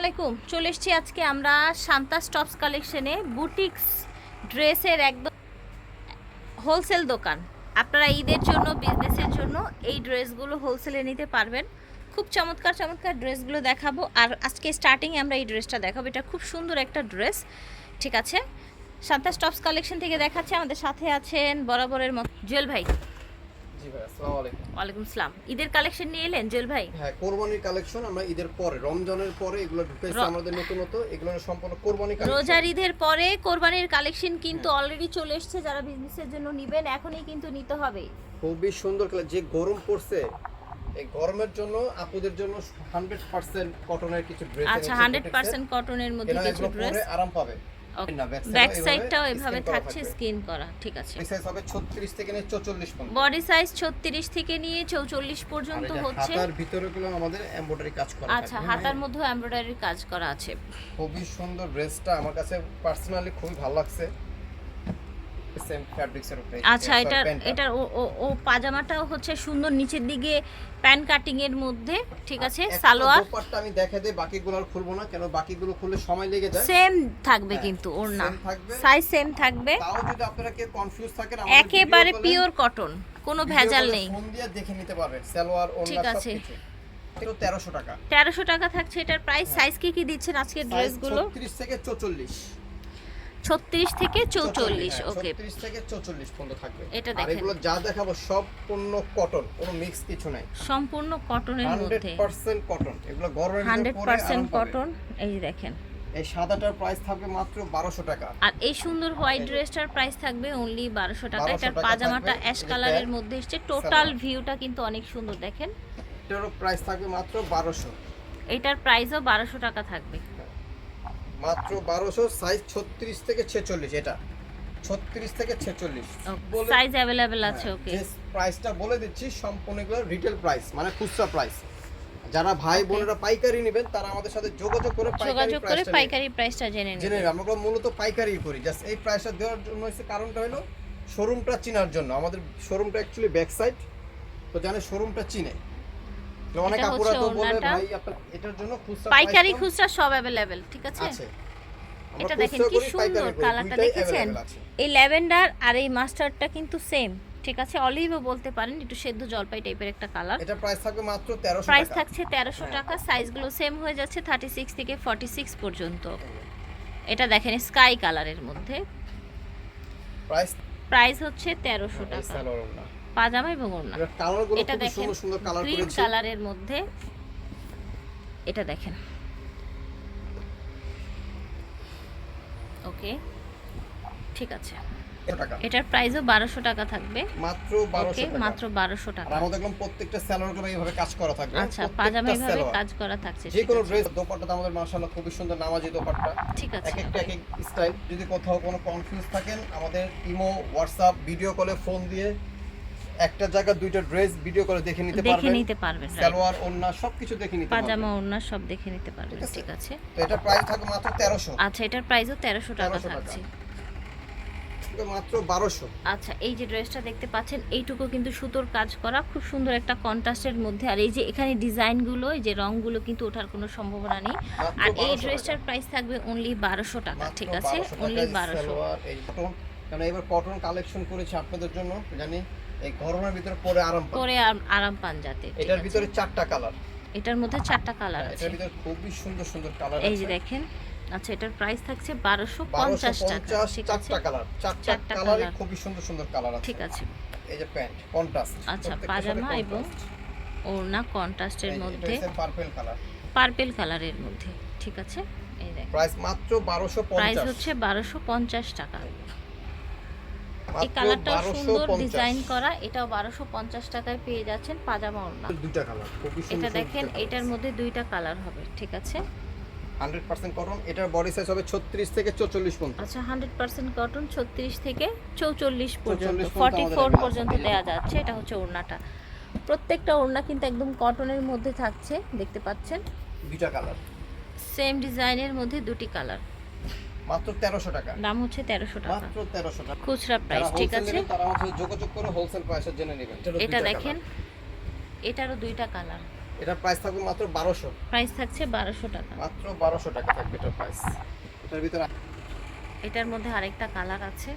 আলাইকুম। চলে এসেছি আজকে আমরা শান্তা স্টপস কালেকশনে বুটিক্স ড্রেসের একদম হোলসেল দোকান। আপনারা ঈদের জন্য বিজনেসের জন্য এই ড্রেসগুলো হোলসেলে নিতে পারবেন। খুব চমৎকার চমৎকার ড্রেসগুলো দেখাবো। আর আজকে স্টার্টিংয়ে আমরা এই ড্রেসটা দেখাবো। এটা খুব সুন্দর একটা ড্রেস। ঠিক আছে? শান্তা স্টপস কালেকশন থেকে দেখাচ্ছে। আমাদের সাথে আছেন বরাবরের মতো জুয়েল ভাই। জি ভাই আসসালামু আলাইকুম। ওয়ালাইকুম আসসালাম ঈদের কালেকশন নিয়ে এলেন জুয়েল ভাই? হ্যাঁ কোরবানির কালেকশন আমরা ঈদের পরে রমজানের পরে এগুলো ঢুকেছে র- আমাদের নতুনত এগুলো সম্পূর্ণ কোরবানি কালেকশন। রোজার ঈদের পরে কোরবানির কালেকশন কিন্তু অলরেডি চলে এসেছে যারা বিজনেসের জন্য নিবেন এখনই কিন্তু নিতে হবে। খুবই সুন্দর যে গরম পড়ছে এই গরমের জন্য আপুদের জন্য হান্ড্রেড পার্সেন্ট কটনের কিছু ড্রেস আচ্ছা হান্ড্রেড পার্সেন্ট কটনের মধ্যে কিছু ড্রেস আরাম পাবে। ব্যাক সাইডটাও এভাবে থাকছে স্কিন করা ঠিক আছে। এই সাইজ হবে 36 থেকে নিয়ে 44 পর্যন্ত। বডি সাইজ ছত্রিশ থেকে নিয়ে চৌচল্লিশ আর পর্যন্ত হচ্ছে। হাতার ভিতরে গুলো আমাদের এমব্রয়ডারি কাজ করা আচ্ছা হাতার মধ্যে এমব্রয়ডারির কাজ করা আছে। খুবই সুন্দর ড্রেসটা আমার কাছে পার্সোনালি খুবই ভালো লাগছে। সেম ফ্যাব্রিক্সের উপরে। আচ্ছা প্যান্টটা। এটার ও- পাজামাটাও হচ্ছে সুন্দর নিচের দিকে প্যান কাটিং এর মধ্যে ঠিক আছে সালোয়ার। দোপাট্টা আমি দেখা দেই বাকিগুলো আর খুলবো না কেন বাকিগুলো খুললে সময় লেগে যায়। সেম থাকবে হ্যাঁ, কিন্তু same থাকবে। সাইজ সেম থাকবে। তাও যদি আপনারা কেউ কনফিউজ থাকেন একেবারে পিওর কটন কোনো ভেজাল নেই। ফোন দিয়ে দেখে নিতে পারবেন সালোয়ার ওড়না ঠিক আছে। এটা 1300 টাকা। তেরোশো টাকা থাকছে এটার প্রাইস সাইজ কি কি দিচ্ছেন আজকের ড্রেসগুলো 36 থেকে 44 ছত্রিশ থেকে চৌচল্লিশ হ্যাঁ, ওকে 36 থেকে 44 পর্যন্ত থাকবে। এটা দেখেন। এগুলো যা দেখাবো সম্পূর্ণ কটন কোনো মিক্স কিছু নাই। সম্পূর্ণ কটনের মধ্যে। 100% কটন এগুলো গরমের হান্ড্রেড ভিতরে পরে পার্সেন্ট আরাম পাবে। কটন এই দেখেন। এই সাদাটার প্রাইস থাকবে মাত্র 1200 টাকা। আর এই সুন্দর হোয়াইট ড্রেসটার প্রাইস থাকবে অনলি বারোশো টাকা। এটার পাজামাটা অ্যাশ কালারের মধ্যে এসছে। টোটাল ভিউটা কিন্তু অনেক সুন্দর দেখেন। এটারও প্রাইস থাকবে মাত্র 1200 এটার প্রাইসও বারোশো টাকা থাকবে। মাত্র বারোশো সাইজ 36 থেকে 46 এটা। 36 থেকে 46 বলে- সাইজ অ্যাভেলেবেল আছে হ্যাঁ, ওকে প্রাইসটা বলে দিচ্ছি সম্পূর্ণগুলো রিটেল প্রাইস মানে খুচরা প্রাইস যারা ভাই বোনেরা পাইকারি নেবেন তারা আমাদের সাথে যোগাযোগ করে যোগাযোগ করে পাইকারি প্রাইসটা জেনে জেনে নেবেন নেবেন আমরা মূলত পাইকারি করি। জাস্ট এই প্রাইসটা দেওয়ার জন্য হচ্ছে কারণটা হলো শোরুমটা চেনার জন্য। আমাদের শোরুমটা অ্যাকচুয়ালি ব্যাক সাইড তো জানে শোরুমটা চিনে অনেক আপুরা তো বলে ওড়নাটা। ভাই এটার জন্য খুচরা পাইকারি খুচরা সব অ্যাভেলেবেল ঠিক আছে? এটা দেখেন কি সুন্দর কালারটা দেখেছেন? এই ল্যাভেন্ডার আর এই মাস্টার্ডটা কিন্তু সেম ঠিক আছে? অলিভও বলতে পারেন একটু সেদ্ধ জলপাই টাইপের একটা কালার এটা প্রাইস থাকবে মাত্র 1300 প্রাইস থাকছে তেরোশো হ্যাঁ। টাকা সাইজগুলো সেম হয়ে যাচ্ছে থার্টি সিক্স থেকে ফর্টি সিক্স পর্যন্ত এটা দেখেন স্কাই কালারের মধ্যে। প্রাইস প্রাইস হচ্ছে তেরোশো এই টাকা। সালোয়ার ওড়না। পাজামা এবং ওড়না। এটা দেখেন গ্রিন কালারের মধ্যে এটা দেখেন। ওকে ঠিক আছে। এটার প্রাইসও বারোশো টাকা থাকবে। মাত্র ওকে 1200 টাকা। মাত্র বারোশো টাকা। আমরা দেখলাম প্রত্যেকটা সালোয়ারগুলো এইভাবে কাজ করা থাকবে। আচ্ছা পাজামা সালোয়ার। কাজ করা থাকছে যে কোনো ড্রেস দোপাট্টা আমাদের মাশাআল্লাহ খুবই সুন্দর নামাজি দোপাট্টা। ঠিক আছে। এক একটা এক এক স্টাইল যদি কোথাও কোনো কনফিউজ থাকেন আমাদের ইমো হোয়াটসঅ্যাপ ভিডিও কলে ফোন দিয়ে একটা জায়গা দুইটা ড্রেস ভিডিও করে দেখে নিতে দেখে নিতে পারবেন right। সালোয়ার ওড়না সবকিছু দেখে নিতে পাজামা পারবেন ওড়না সব দেখে নিতে পারবেন ঠিক আছে। তো এটা প্রাইস থাকবে মাত্র 1300 আচ্ছা এটার প্রাইসও তেরোশো টাকা 1300 টাকা। থাকছে। মাত্র 1200 আচ্ছা এই যে ড্রেসটা দেখতে পাচ্ছেন এইটুকু কিন্তু সুতোর কাজ করা খুব সুন্দর একটা কন্ট্রাস্টের মধ্যে। আর এই যে এখানে ডিজাইনগুলো এই যে রংগুলো কিন্তু ওঠার কোনো সম্ভাবনা নেই। আর এই ড্রেসটার। প্রাইস থাকবে অনলি বারোশো টাকা ঠিক আছে? অনলি টাকায় বারোশো। সালোয়ার, এই কটন কারণ এবার কটন কালেকশন করেছি আপনাদের জন্য জানি। এই গরমের ভিতরে পরে আরাম পান। পরে আরাম পান যাতে এটার ভিতরে চারটা কালার এটার মধ্যে চারটা কালার আছে এটার ভিতরে খুবই সুন্দর সুন্দর কালার এই যে দেখেন আচ্ছা এটার প্রাইস থাকছে বারোশো পঞ্চাশ টাকা ঠিক আছে? চারটা কালার চারটা কালারে খুবই সুন্দর সুন্দর কালার আছে। ঠিক আছে। এই যে প্যান্ট কন্ট্রাস্ট আচ্ছা পাজামা এবং ওড়না কন্ট্রাস্টের মধ্যে। পার্পল কালার পার্পেল কালারের মধ্যে ঠিক আছে? এই দেখেন। প্রাইস মাত্র 1250 প্রাইস হচ্ছে বারোশো পঞ্চাশ টাকা। এই কালারটাও সুন্দর ডিজাইন করা। এটাও বারোশো পঞ্চাশ টাকায় পেয়ে যাচ্ছেন পাজামা ওড়না। দুইটা কালার এটা দেখেন এটার মধ্যে দুইটা কালার হবে ঠিক আছে? 100% কটন এটার বডি সাইজ হবে 36 থেকে 44 পর্যন্ত। আচ্ছা হান্ড্রেড পার্সেন্ট কটন ছত্রিশ থেকে চৌচল্লিশ পর্যন্ত 44 ফর্টি ফোর পর্যন্ত। দেওয়া যাচ্ছে এটা হচ্ছে ওড়নাটা। প্রত্যেকটা ওড়না কিন্তু একদম কটনের মধ্যে থাকছে দেখতে পাচ্ছেন? দুইটা কালার। সেম ডিজাইনের মধ্যে দুটি কালার। মাত্র 1300 টাকা। দাম হচ্ছে তেরোশো টাকা। মাত্র 1300 টাকা। খুচরা প্রাইস ঠিক আছে? তারা সাথে যোগাযোগ করে হোলসেল প্রাইসে জেনে নেবেন। এটা দেখেন এটারও দুইটা কালার। এটার প্রাইস থাকবে মাত্র বারোশো। প্রাইস থাকছে বারোশো টাকা। মাত্র বারোশো টাকা থাকবে এটার প্রাইস এটার ভিতরে এটার মধ্যে আরেকটা কালার আছে।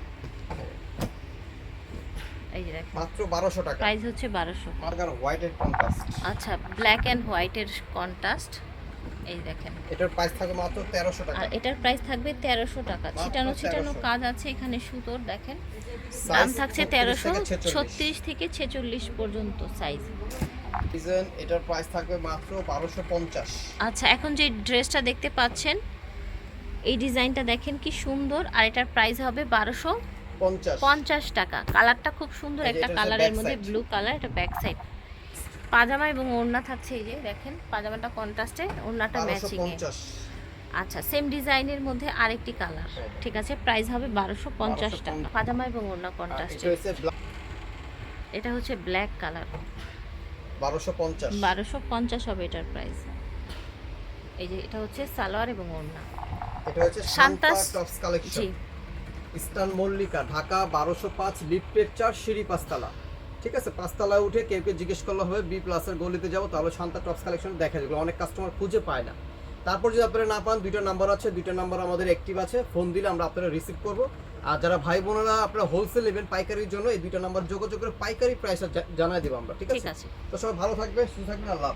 এই যে দেখেন। মাত্র বারোশো টাকা। প্রাইস হচ্ছে বারোশো। মার্গার হোয়াইটের কন্ট্রাস্ট আচ্ছা ব্ল্যাক অ্যান্ড হোয়াইটের কন্ট্রাস্ট এই দেখেন। এটার প্রাইস থাকবে মাত্র তেরোশো টাকা। আর এটার প্রাইস থাকবে তেরোশো টাকা। ছিটানো ছিটানো কাজ আছে এখানে সুতোর দেখেন। দাম থাকছে 36 তেরোশো থেকে 46 ছত্রিশ থেকে ছেচল্লিশ পর্যন্ত সাইজ ডিজাইন এটার প্রাইস থাকবে মাত্র বারোশো পঞ্চাশ। আচ্ছা এখন যে ড্রেসটা দেখতে পাচ্ছেন এই ডিজাইনটা দেখেন কি সুন্দর। আর এটার প্রাইস হবে বারোশো পঞ্চাশ। পঞ্চাশ টাকা। কালারটা খুব সুন্দর একটা কালারের মধ্যে ব্লু কালার এটা ব্যাক সাইড পাজামা এবং ওড়না থাকছে এই যে দেখেন পাজামাটা কন্ট্রাস্টে ওড়নাটা ম্যাচিং আচ্ছা সেম ডিজাইনের মধ্যে আরেকটি কালার ঠিক আছে প্রাইস হবে বারোশো পঞ্চাশ টাকা। পাজামা এবং ওড়না কন্ট্রাস্টে এটা হচ্ছে ব্ল্যাক কালার বারোশো পঞ্চাশ। বারোশো পঞ্চাশ হবে এটার প্রাইস এই যে এটা হচ্ছে সালোয়ার এবং ওড়না। এটা হচ্ছে শান্তা শান্তাস- টপস কালেকশন মল্লিকা ঢাকা বারোশো পাঁচ লিফটের চার সিঁড়ি পাঁচতলা। ঠিক আছে পাঁচতলায় উঠে কেউ কেউ জিজ্ঞেস করলে হবে বি প্লাসের গলিতে যাব তাহলে শান্তা টপস কালেকশন দেখা যাবে অনেক কাস্টমার খুঁজে পায় না। তারপর যদি আপনারা না পান দুইটা নাম্বার আছে দুইটা নাম্বার আমাদের অ্যাক্টিভ আছে। ফোন দিলে আমরা আপনারা রিসিভ করব। আর যারা ভাই বোনেরা আপনারা হোলসেল নেবেন পাইকারির জন্য এই দুইটা নাম্বার যোগাযোগ করে পাইকারি প্রাইস জানাই দেবো আমরা ঠিক আছে? তো সবাই ভালো থাকবে সুস্থ থাকবেন আল্লাহ।